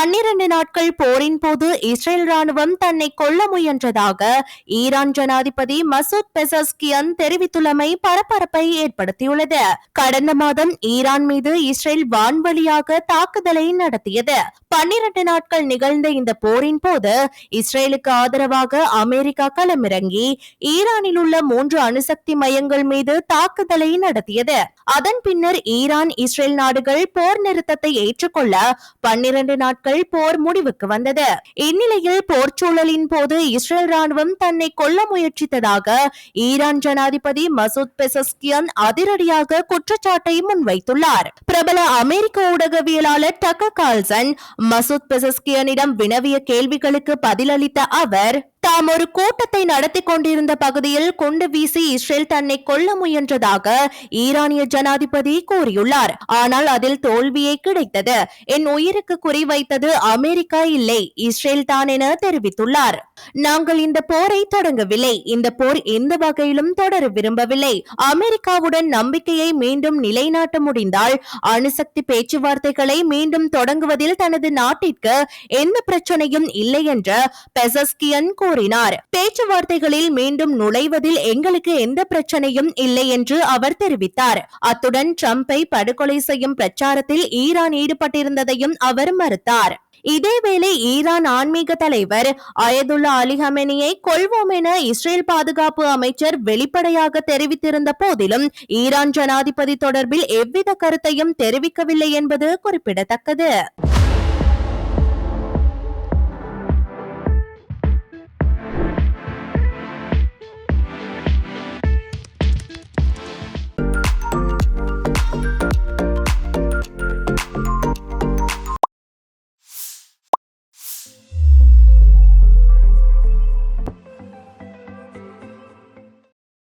பன்னிரண்டு நாட்கள் போரின் போது இஸ்ரேல் ராணுவம் தன்னை கொல்ல முயன்றதாக ஈரான் ஜனாதிபதி மசூத் பெசஸ்கியன் தெரிவித்துள்ளமை பரபரப்பை ஏற்படுத்தியுள்ளது. கடந்த மாதம் ஈரான் மீது இஸ்ரேல் வான்வழியாக தாக்குதலை நடத்தியது. பன்னிரண்டு நாட்கள் நிகழ்ந்த இந்த போரின் போது இஸ்ரேலுக்கு ஆதரவாக அமெரிக்கா களமிறங்கி ஈரானில் உள்ள மூன்று அணுசக்தி மையங்கள் மீது தாக்குதலை நடத்தியது. அதன் பின்னர் ஈரான் இஸ்ரேல் நாடுகள் போர் நிறுத்தத்தை ஏற்றுக்கொள்ள பன்னிரண்டு நாட்கள் போர் முடிவுக்கு வந்தது. இந்நிலையில் போர் சூழலின் போது இஸ்ரேல் ராணுவம் தன்னை கொல்ல முயற்சித்ததாக ஈரான் ஜனாதிபதி மசூத் பெசஸ்கியன் அதிரடியாக குற்றச்சாட்டை முன்வைத்துள்ளார். பிரபல அமெரிக்க ஊடகவியலாளர் டக்க கால்சன் மசூத் பெசஸ்கியனிடம் வினவிய கேள்விகளுக்கு பதிலளித்த அவர் தாம் ஒரு கூட்டத்தை நடத்தி கொண்டிருந்த பகுதியில் குண்டு வீசி இஸ்ரேல் தன்னை கொல்ல முயன்றதாக ஈரானிய ஜனாதிபதி கூறியுள்ளார். ஆனால் அதில் தோல்வியே கிடைத்தது. என் உயிருக்கு குறிவைத்தது அமெரிக்கா இல்லை இஸ்ரேல் தான் என தெரிவித்துள்ளார். நாங்கள் இந்த போரை தொடங்கவில்லை. இந்த போர் எந்த வகையிலும் தொடர விரும்பவில்லை. அமெரிக்காவுடன் நம்பிக்கையை மீண்டும் நிலைநாட்ட முடிந்தால் அணுசக்தி பேச்சுவார்த்தைகளை மீண்டும் தொடங்குவதில் தனது நாட்டிற்கு எந்த பிரச்சனையும் இல்லை என்ற பெசஸ்கியன் கூறினார் கூறினார். பேச்சுவார்த்தைகளில் மீண்டும் நுழைவதில் எங்களுக்கு எந்த பிரச்சனையும் இல்லை என்று அவர் தெரிவித்தார். அத்துடன் ட்ரம்பை படுகொலை செய்யும் பிரச்சாரத்தில் ஈரான் ஈடுபட்டிருந்ததையும் அவர் மறுத்தார். இதேவேளை ஈரான் ஆன்மீக தலைவர் அயதுல்லா அலி ஹமெனியை கொள்வோம் என இஸ்ரேல் பாதுகாப்பு அமைச்சர் வெளிப்படையாக தெரிவித்திருந்த போதிலும் ஈரான் ஜனாதிபதி தொடர்பில் எவ்வித கருத்தையும் தெரிவிக்கவில்லை என்பது குறிப்பிடத்தக்கது.